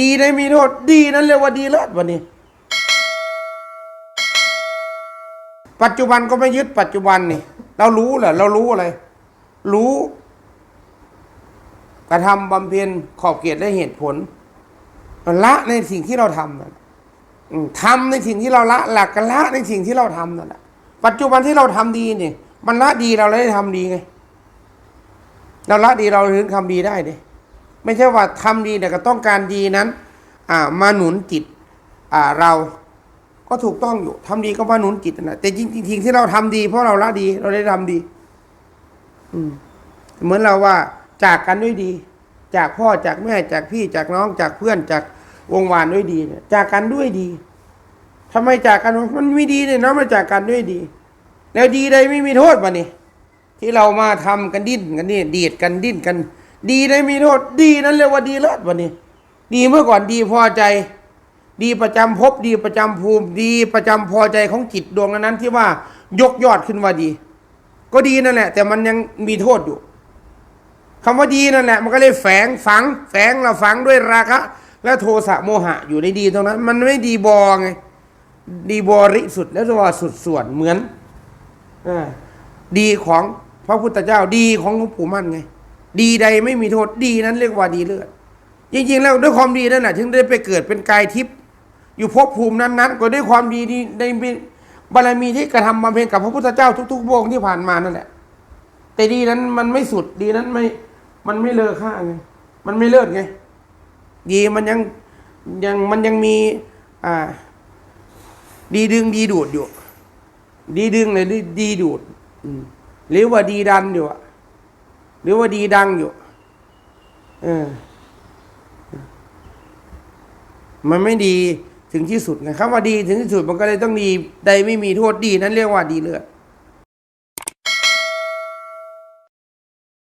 ดีได้มีโทษ ดีนั้นเรียกว่าดีเลิศวันนี้ ปัจจุบันก็ไม่ยึดปัจจุบันนี่ เรารู้เหรอเรารู้อะไร รู้ กระทำบำเพ็ญขอบเขตและเหตุผลละในสิ่งที่เราทำนั่นทำในสิ่งที่เราละ หลักกันละในสิ่งที่เราทำนั่นแหละปัจจุบันที่เราทำดีเนี่ยมันละดีเราเลยได้ทำดีไงเราละดีเราถึงทำดีได้ดิ ไม่ใช่ว่าทำดีแต่ก็ต้องการดีนั้นอ่ามาหนุนจิตอ่าเราก็ถูกต้องอยู่ทำดีก็มาหนุนจิตนั่นแหละแต่จริงๆที่เราทำดี เพราะเราละดี เราได้ทำดี อืมเหมือนเราว่าจากกันด้วยดี จากพ่อจากแม่จากพี่จากน้องจากเพื่อนจากวงวานด้วยดีเนี่ยจากกันด้วยดีทำไมจากกันมันไม่ดีเนี่ยเนาะมาจากกันด้วยดี แล้วดีใดไม่มีโทษมานี่ที่เรามาทำกันดิ้นกันนี่ดีดกันดิ้นกัน ดีใดมีโทษ ดีนั้นเรียกว่าดีเลิศวันนี้ ดีเมื่อก่อนดีพอใจ ดีประจำภพดีประจำภูมิ ดีประจำพอใจของจิตดวงนั้นที่ว่ายกยอดขึ้นว่าดี ก็ดีนั่นแหละ แต่มันยังมีโทษอยู่คำว่าดีนั่นแหละ มันก็เลยแฝงฝัง แฝงเราฝังด้วยราคะและโทสะโมหะอยู่ในดีตรงนั้น มันไม่ดีบอไงดีบริสุทธิ์แล้วว่าสุดส่วนเหมือนอดีของพระพุทธเจ้าดีของหลวงปู่มั่นไง ดีใดไม่มีโทษดีนั้นเรียกว่าดีเลิศจริงๆแล้วด้วยความดีนั่นแหละถึงได้ไปเกิดเป็นกายทิพย์อยู่ภพภูมินั้นๆ ก็ด้วยความดีที่ในบารมีที่กระทำบำเพ็ญกับพระพุทธเจ้าทุกๆพระองที่ผ่านมานั่นแหละ แต่ดีนั้นมันไม่สุดดีนั้นไม่ มันไม่เลอค่าไงมันไม่เลิศไง ดีมันยังยังมันยังมี อ่า ดีดึงดีดูดอยู่ ดีดึงเลยดีดีดูดหรือว่าดีดันอยู่อะ หรือว่าดีดังอยู่ เออ มันไม่ดีถึงที่สุดไงคำว่าดีถึงที่สุดมันก็เลยต้องดีใดไม่มีโทษดีนั้นเรียกว่าดีเลือด